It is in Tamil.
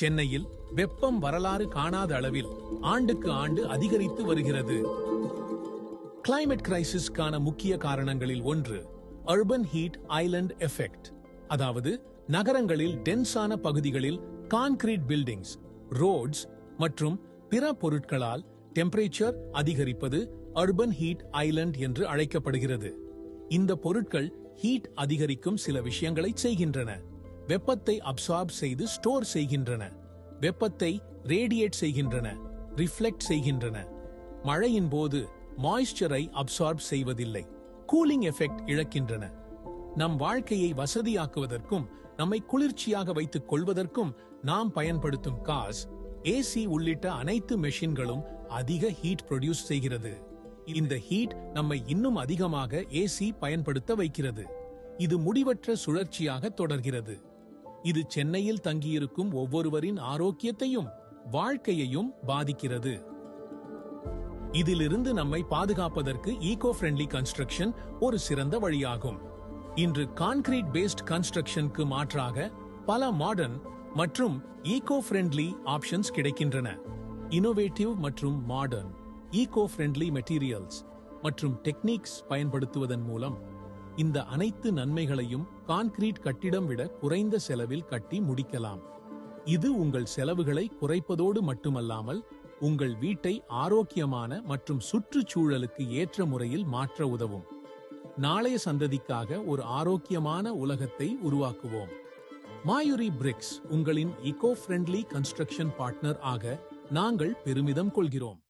சென்னையில் வெப்பம் வரலாறு காணாத அளவில் ஆண்டுக்கு ஆண்டு அதிகரித்து வருகிறது. கிளைமேட் கிரைசிஸ்க்கான முக்கிய காரணங்களில் ஒன்று அர்பன் ஹீட் ஐலண்ட் எஃபெக்ட் அதாவது நகரங்களில் டென்ஸான பகுதிகளில் கான்கிரீட் பில்டிங்ஸ் ரோட்ஸ் மற்றும் பிற பொருட்களால் டெம்பரேச்சர் அதிகரிப்பது அர்பன் ஹீட் ஐலண்ட் என்று அழைக்கப்படுகிறது. இந்த பொருட்கள் ஹீட் அதிகரிக்கும் சில விஷயங்களை செய்கின்றன. வெப்பத்தை அப்சார்ப் செய்து ஸ்டோர் செய்கின்றன. வெப்பத்தை ரேடியேட் செய்கின்றன ரிஃப்ளெக்ட் செய்கின்றன. மழையின் போது மாய்ஸ்சரை அப்சார்ப் செய்வதில்லை. கூலிங் எஃபெக்ட் இழக்கின்றன. நம் வாழ்க்கையை வசதியாக்குவதற்கும் நம்மை குளிர்ச்சியாக வைத்துக் கொள்வதற்கும் நாம் பயன்படுத்தும் காஸ் ஏசி உள்ளிட்ட அனைத்து மெஷின்களும் அதிக ஹீட் ப்ரொடியூஸ் செய்கிறது. இந்த ஹீட் நம்மை இன்னும் அதிகமாக ஏசி பயன்படுத்த வைக்கிறது. இது முடிவற்ற சுழற்சியாக தொடர்கிறது. இது சென்னையில் தங்கியிருக்கும் ஒவ்வொருவரின் ஆரோக்கியத்தையும் வாழ்க்கையையும் பாதிக்கிறது. இதிலிருந்து நம்மை பாதுகாப்பதற்கு ஈகோ ஃப்ரெண்ட்லி கன்ஸ்ட்ரக்ஷன் ஒரு சிறந்த வழியாகும். இன்று கான்கிரீட் பேஸ்ட் கன்ஸ்ட்ரக்ஷனுக்கு மாற்றாக பல மாடர்ன் மற்றும் ஈகோ ஃப்ரெண்ட்லி ஆப்ஷன்ஸ் கிடைக்கின்றன. இனோவேட்டிவ் மற்றும் மாடர்ன் ஈகோ ஃப்ரெண்ட்லி மெட்டீரியல்ஸ் மற்றும் டெக்னிக்ஸ் பயன்படுத்துவதன் மூலம் இந்த அனைத்து நன்மைகளையும் கான்கிரீட் கட்டிடம் விட குறைந்த செலவில் கட்டி முடிக்கலாம். இது உங்கள் செலவுகளை குறைப்பதோடு மட்டுமல்லாமல் உங்கள் வீட்டை ஆரோக்கியமான மற்றும் சுற்றுச்சூழலுக்கு ஏற்ற முறையில் மாற்ற உதவும். நாளைய சந்ததிக்காக ஒரு ஆரோக்கியமான உலகத்தை உருவாக்குவோம். மாயுரி பிரிக்ஸ் உங்களின் இகோ ஃப்ரெண்ட்லி கன்ஸ்ட்ரக்ஷன் பார்ட்னர் ஆக நாங்கள் பெருமிதம் கொள்கிறோம்.